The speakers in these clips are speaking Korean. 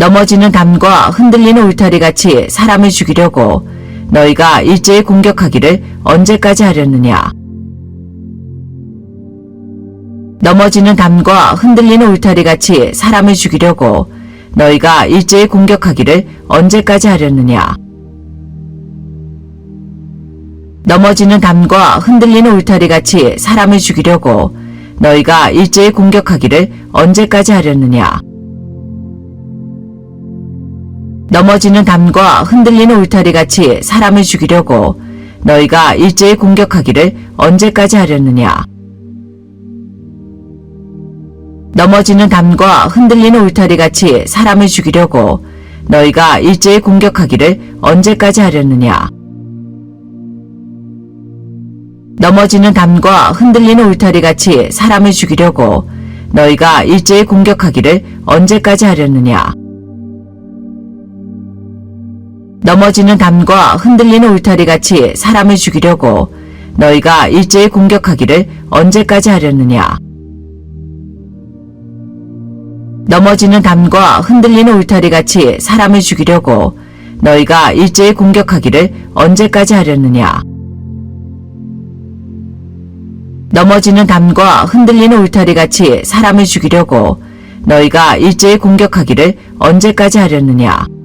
넘어지는 담과 흔들리는 울타리 같이 사람을 죽이려고 너희가 일제히 공격하기를 언제까지 하려느냐. 넘어지는 담과 흔들리는 울타리 같이 사람을 죽이려고 너희가 일제히 공격하기를 언제까지 하려느냐. 넘어지는 담과 흔들리는 울타리 같이 사람을 죽이려고 너희가 일제히 공격하기를 언제까지 하려느냐. 넘어지는 담과 흔들리는 울타리 같이 사람을 죽이려고 너희가 일제히 공격하기를 언제까지 하려느냐. 넘어지는 담과 흔들리는 울타리 같이 사람을 죽이려고 너희가 일제히 공격하기를 언제까지 하려느냐. 넘어지는 담과 흔들리는 울타리 같이 사람을 죽이려고 너희가 일제히 공격하기를 언제까지 하려느냐. 넘어지는 담과 흔들리는 울타리 같이 사람을 죽이려고 너희가 일제히 공격하기를 언제까지 하려느냐. 넘어지는 담과 흔들리는 울타리 같이 사람을 죽이려고 너희가 일제히 공격하기를 언제까지 하려느냐. 넘어지는 담과 흔들리는 울타리 같이 사람을 죽이려고 너희가 일제히 공격하기를 언제까지 하려느냐.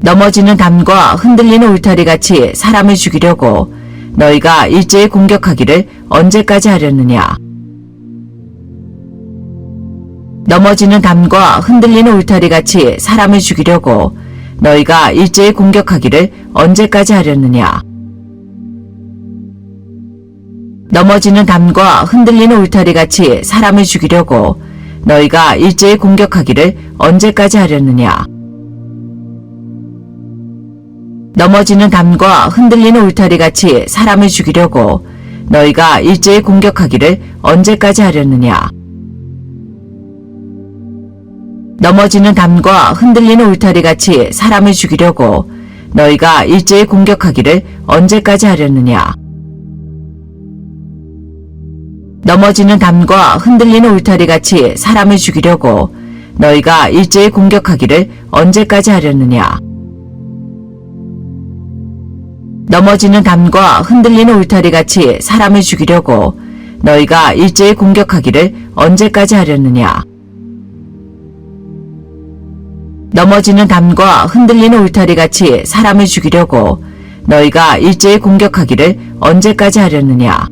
넘어지는 담과 흔들리는 울타리 같이 사람을 죽이려고 너희가 일제히 공격하기를 언제까지 하려느냐. 넘어지는 담과 흔들리는 울타리 같이 사람을 죽이려고 너희가 일제히 공격하기를 언제까지 하려느냐. 넘어지는 담과 흔들리는 울타리 같이 사람을 죽이려고 너희가 일제히 공격하기를 언제까지 하려느냐. 넘어지는 담과 흔들리는 울타리 같이 사람을 죽이려고 너희가 일제히 공격하기를 언제까지 하려느냐. 넘어지는 담과 흔들리는 울타리 같이 사람을 죽이려고 너희가 일제히 공격하기를 언제까지 하려느냐. 넘어지는 담과 흔들리는 울타리 같이 사람을 죽이려고 너희가 일제히 공격하기를 언제까지 하려느냐. 넘어지는 담과 흔들리는 울타리 같이 사람을 죽이려고 너희가 일제히 공격하기를 언제까지 하려느냐. 넘어지는 담과 흔들리는 울타리 같이 사람을 죽이려고 너희가 일제히 공격하기를 언제까지 하려느냐.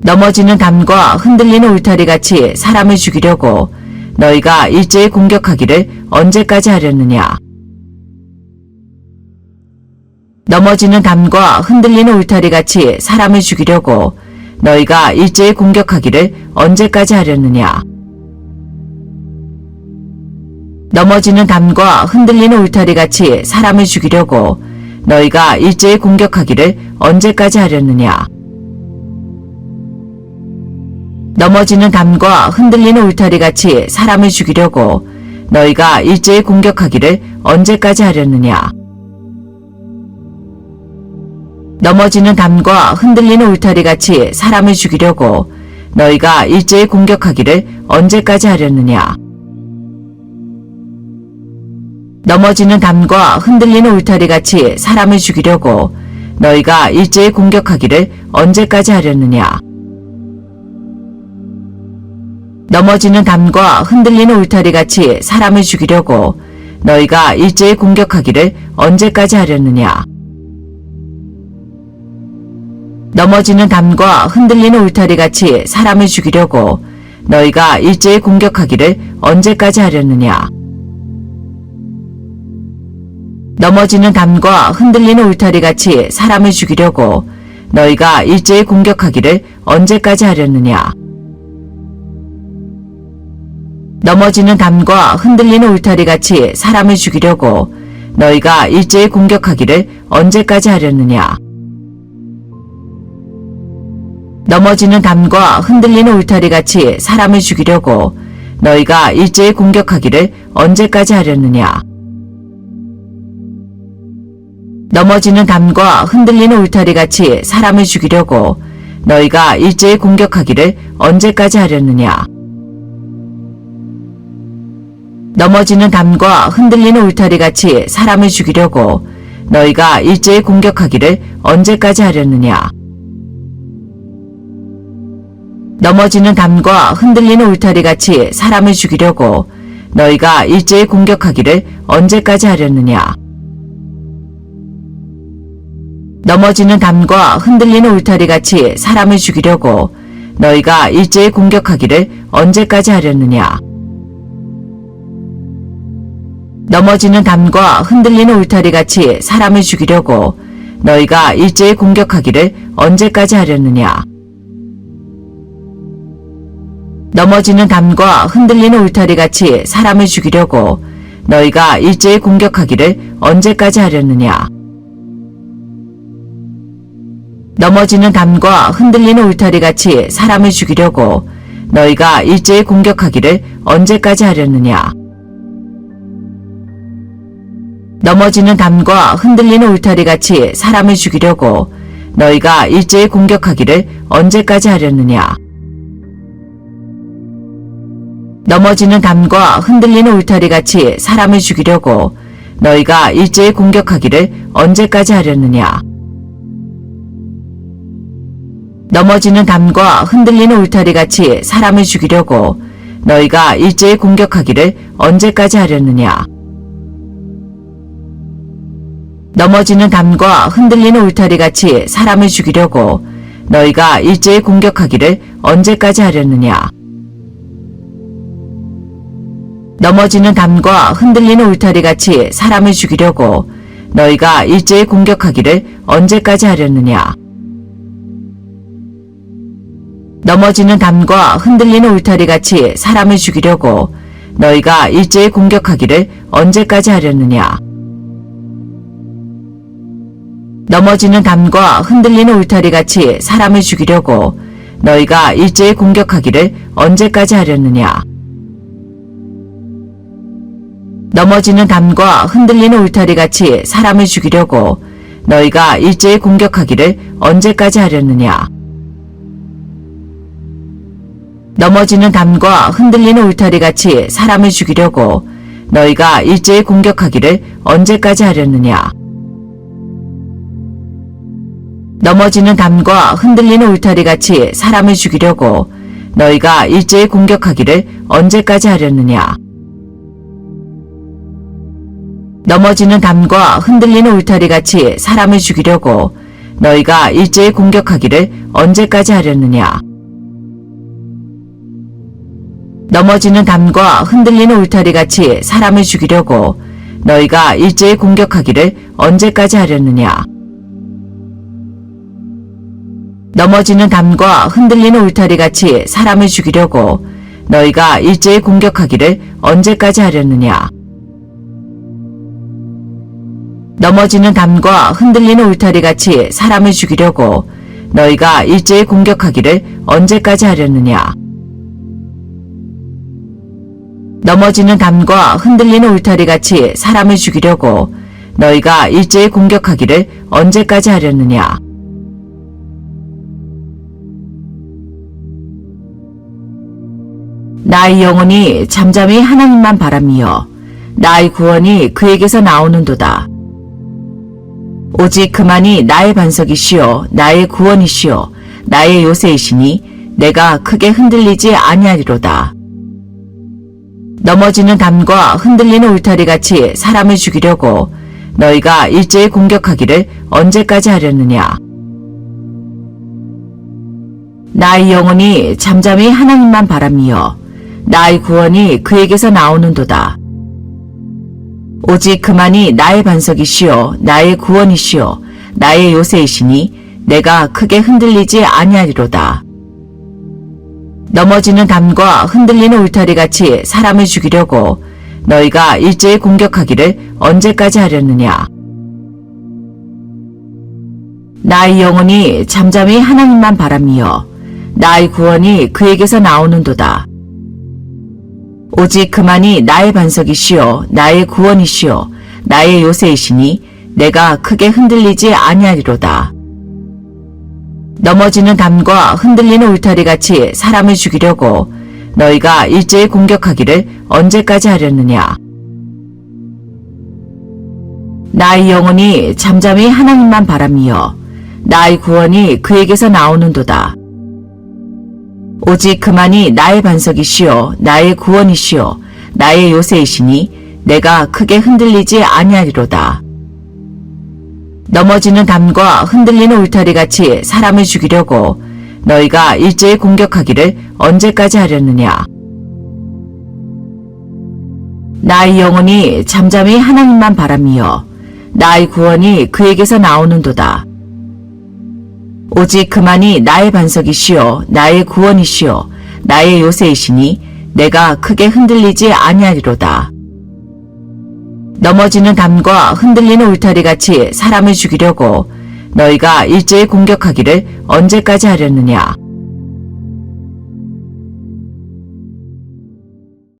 넘어지는 담과 흔들리는 울타리 같이 사람을 죽이려고 너희가 일제히 공격하기를 언제까지 하려느냐. 넘어지는 담과 흔들리는 울타리 같이 사람을 죽이려고 너희가 일제히 공격하기를 언제까지 하려느냐. 넘어지는 담과 흔들리는 울타리 같이 사람을 죽이려고 너희가 일제히 공격하기를 언제까지 하려느냐. 넘어지는 담과 흔들리는 울타리 같이 사람을 죽이려고 너희가 일제히 공격하기를 언제까지 하려느냐. 넘어지는 담과 흔들리는 울타리 같이 사람을 죽이려고 너희가 일제히 공격하기를 언제까지 하려느냐. 넘어지는 담과 흔들리는 울타리 같이 사람을 죽이려고 너희가 일제히 공격하기를 언제까지 하려느냐. 넘어지는 담과 흔들리는 울타리 같이 사람을 죽이려고 너희가 일제히 공격하기를 언제까지 하려느냐. 넘어지는 담과 흔들리는 울타리 같이 사람을 죽이려고 너희가 일제히 공격하기를 언제까지 하려느냐. 넘어지는 담과 흔들리는 울타리 같이 사람을 죽이려고 너희가 일제히 공격하기를 언제까지 하려느냐. 넘어지는 담과 흔들리는 울타리 같이 사람을 죽이려고 너희가 일제히 공격하기를 언제까지 하려느냐. 넘어지는 담과 흔들리는 울타리 같이 사람을 죽이려고 너희가 일제히 공격하기를 언제까지 하려느냐. 넘어지는 담과 흔들리는 울타리 같이 사람을 죽이려고 너희가 일제히 공격하기를 언제까지 하려느냐. 넘어지는 담과 흔들리는 울타리 같이 사람을 죽이려고 너희가 일제히 공격하기를 언제까지 하려느냐. 넘어지는 담과 흔들리는 울타리 같이 사람을 죽이려고 너희가 일제히 공격하기를 언제까지 하려느냐. 넘어지는 담과 흔들리는 울타리 같이 사람을 죽이려고 너희가 일제히 공격하기를 언제까지 하려느냐. 넘어지는 담과 흔들리는 울타리 같이 사람을 죽이려고 너희가 일제히 공격하기를 언제까지 하려느냐. 넘어지는 담과 흔들리는 울타리 같이 사람을 죽이려고 너희가 일제히 공격하기를 언제까지 하려느냐. 넘어지는 담과 흔들리는 울타리 같이 사람을 죽이려고 너희가 일제히 공격하기를 언제까지 하려느냐. 넘어지는 담과 흔들리는 울타리 같이 사람을 죽이려고 너희가 일제히 공격하기를 언제까지 하려느냐. 넘어지는 담과 흔들리는 울타리 같이 사람을 죽이려고 너희가 일제히 공격하기를 언제까지 하려느냐. 넘어지는 담과 흔들리는 울타리 같이 사람을 죽이려고 너희가 일제히 공격하기를 언제까지 하려느냐. 넘어지는 담과 흔들리는 울타리 같이 사람을 죽이려고 너희가 일제히 공격하기를 언제까지 하려느냐. 넘어지는 담과 흔들리는 울타리 같이 사람을 죽이려고 너희가 일제히 공격하기를 언제까지 하려느냐. 넘어지는 담과 흔들리는 울타리 같이 사람을 죽이려고 너희가 일제히 공격하기를 언제까지 하려느냐. 넘어지는 담과 흔들리는 울타리 같이 사람을 죽이려고 너희가 일제히 공격하기를 언제까지 하려느냐. 넘어지는 담과 흔들리는 울타리 같이 사람을 죽이려고 너희가 일제히 공격하기를 언제까지 하려느냐. 넘어지는 담과 흔들리는 울타리 같이 사람을 죽이려고 너희가 일제히 공격하기를 언제까지 하려느냐. 넘어지는 담과 흔들리는 울타리 같이 사람을 죽이려고 너희가 일제히 공격하기를 언제까지 하려느냐. 넘어지는 담과 흔들리는 울타리 같이 사람을 죽이려고 너희가 일제히 공격하기를 언제까지 하려느냐. 넘어지는 담과 흔들리는 울타리 같이 사람을 죽이려고 너희가 일제히 공격하기를 언제까지 하려느냐. 넘어지는 담과 흔들리는 울타리 같이 사람을 죽이려고 너희가 일제히 공격하기를 언제까지 하려느냐. 넘어지는 담과 흔들리는 울타리 같이 사람을 죽이려고 너희가 일제히 공격하기를 언제까지 하려느냐. 넘어지는 담과 흔들리는 울타리 같이 사람을 죽이려고 너희가 일제히 공격하기를 언제까지 하려느냐. 나의 영혼이 잠잠히 하나님만 바라며 나의 구원이 그에게서 나오는도다. 오직 그만이 나의 반석이시요 나의 구원이시요 나의 요새이시니 내가 크게 흔들리지 아니하리로다. 넘어지는 담과 흔들리는 울타리 같이 사람을 죽이려고 너희가 일제히 공격하기를 언제까지 하려느냐. 나의 영혼이 잠잠히 하나님만 바라며 나의 구원이 그에게서 나오는도다. 오직 그만이 나의 반석이시요 나의 구원이시요 나의 요새이시니 내가 크게 흔들리지 아니하리로다. 넘어지는 담과 흔들리는 울타리 같이 사람을 죽이려고 너희가 일제히 공격하기를 언제까지 하려느냐. 나의 영혼이 잠잠히 하나님만 바라며 나의 구원이 그에게서 나오는도다. 오직 그만이 나의 반석이시요 나의 구원이시요 나의 요새이시니 내가 크게 흔들리지 아니하리로다. 넘어지는 담과 흔들리는 울타리 같이 사람을 죽이려고 너희가 일제히 공격하기를 언제까지 하려느냐? 나의 영혼이 잠잠히 하나님만 바람이여 나의 구원이 그에게서 나오는도다. 오직 그만이 나의 반석이시요 나의 구원이시요 나의 요새이시니 내가 크게 흔들리지 아니하리로다. 넘어지는 담과 흔들리는 울타리 같이 사람을 죽이려고 너희가 일제히 공격하기를 언제까지 하려느냐? 나의 영혼이 잠잠히 하나님만 바람이여 나의 구원이 그에게서 나오는도다. 오직 그만이 나의 반석이시요 나의 구원이시요 나의 요새이시니 내가 크게 흔들리지 아니하리로다. 넘어지는 담과 흔들리는 울타리 같이 사람을 죽이려고 너희가 일제히 공격하기를 언제까지 하려느냐?